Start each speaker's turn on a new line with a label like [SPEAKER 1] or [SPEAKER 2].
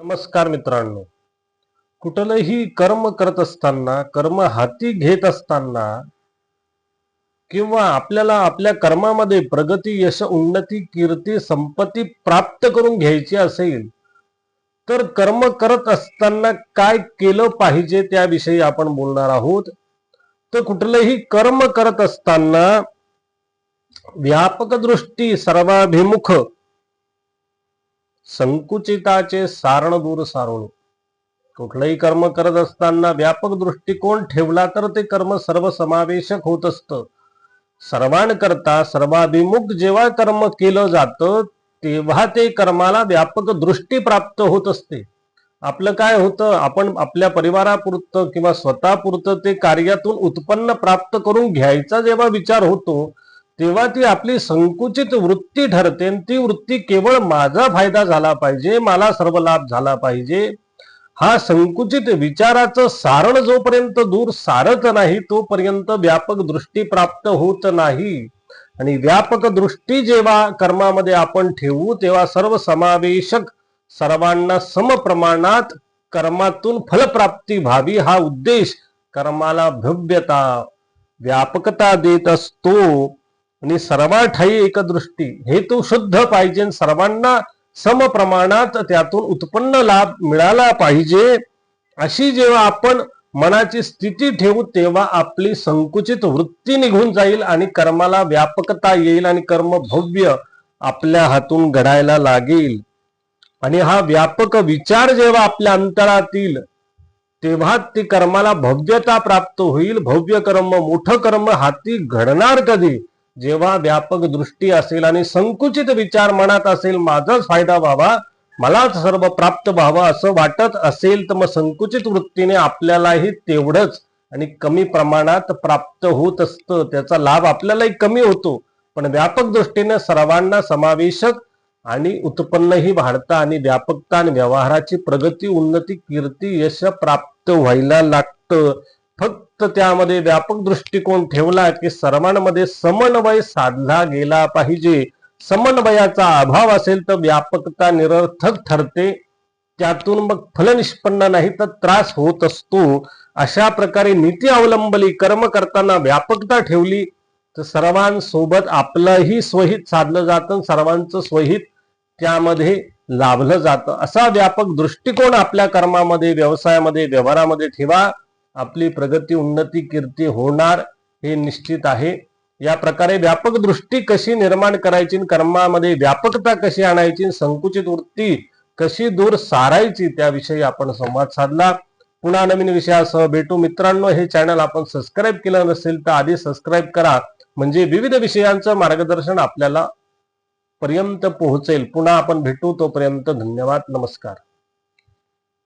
[SPEAKER 1] नमस्कार मित्रांनो. कुठलंही कर्म करत असताना कर्म हाती घेत असताना किंवा आपल्याला आपल्या कर्मामध्ये प्रगती यश उन्नती कीर्ती संपत्ती प्राप्त करून घ्यायची असेल तर कर्म करत असताना काय केलं पाहिजे त्याविषयी आपण बोलणार आहोत. तर कुठलंही कर्म करत असताना व्यापक दृष्टी सर्वाभिमुख संकुचिताचे सारण दूर सारून. कुठलंही कर्म करत असताना व्यापक दृष्टिकोन ठेवला तर ते कर्म सर्वसमावेशक होत असतं. सर्वांकरता सर्वाभिमुख जेव्हा कर्म केलं जातं तेव्हा ते कर्माला व्यापक दृष्टी प्राप्त होत असते. आपलं काय होतं? आपण आपल्या परिवारापुरतं किंवा स्वतःपुरतं ते कार्यातून उत्पन्न प्राप्त करून घ्यायचा जेव्हा विचार होतो तेव्हा ती आपली संकुचित वृत्ती ठरते ती वृत्ती केवळ माझा फायदा झाला पाहिजे मला सर्व लाभ झाला पाहिजे. हा संकुचित विचाराचं सारण जोपर्यंत दूर सारत नाही तोपर्यंत व्यापक दृष्टी प्राप्त होत नाही. आणि व्यापक दृष्टी जेव्हा कर्मामध्ये आपण ठेवू तेव्हा सर्व समावेशक सर्वांना समप्रमाणात कर्मातून फलप्राप्ती व्हावी हा उद्देश कर्माला भव्यता व्यापकता देत असतो. आणि सर्वाठाई एक दृष्टी हेतू शुद्ध पाहिजे सर्वांना सर्वांना समप्रमाणात त्यातून उत्पन्न लाभ मिळाला पाहिजे अशी जेव्हा आपण मनाची स्थिती ठेवू तेव्हा आपली संकुचित वृत्ती निघून जाईल आणि कर्माला व्यापकता येईल आणि कर्म भव्य आपल्या हातून घडायला लागेल. आणि हा व्यापक विचार जेव्हा आपल्या अंतरातील तेव्हा ती कर्माला भव्यता प्राप्त होईल. भव्य कर्म मोठं कर्म हाती घडणार कधी? जेव्हा व्यापक दृष्टी असेल आणि संकुचित विचार मनात असेल माझाच फायदा व्हावा मलाच सर्व प्राप्त व्हावं असं वाटत असेल तर मग संकुचित वृत्तीने आपल्यालाही तेवढंच आणि कमी प्रमाणात प्राप्त होत असतं. त्याचा लाभ आपल्यालाही कमी होतो. पण व्यापक दृष्टीने सर्वांना समावेशक आणि उत्पन्नही वाढतं आणि व्यापकता आणि व्यवहाराची प्रगती उन्नती कीर्ती यश प्राप्त व्हायला लागतं. फक्त त्यामध्ये व्यापक दृष्टिकोन ठेवला की सर्वांमध्ये समन्वय साधला गेला पाहिजे. समन्वयाचा अभाव असेल तर व्यापकता निरर्थक ठरते. त्यातून मग फल निष्पन्न नाही तर त्रास होत असतो. अशा प्रकारे नीती अवलंबली कर्म करताना व्यापकता ठेवली तर सर्वांसोबत आपलंही स्वहित साधलं जातं सर्वांचं स्वहित त्यामध्ये लाभलं जातं. असा व्यापक दृष्टिकोन आपल्या कर्मामध्ये व्यवसायामध्ये व्यवहारामध्ये ठेवा. आपली प्रगती उन्नती कीर्ती होणार हे निश्चित आहे. या प्रकारे व्यापक दृष्टी कशी निर्माण करायची कर्मामध्ये व्यापकता कशी आणायची संकुचित वृत्ती कशी दूर सारायची त्याविषयी आपण संवाद साधला. पुन्हा नवीन विषयासह भेटू. मित्रांनो हे चॅनल आपण सबस्क्राईब केलं नसेल तर आधी सबस्क्राईब करा. म्हणजे विविध विषयांचं मार्गदर्शन आपल्याला पर्यंत पोहोचेल. पुन्हा आपण भेटू. तोपर्यंत धन्यवाद. नमस्कार.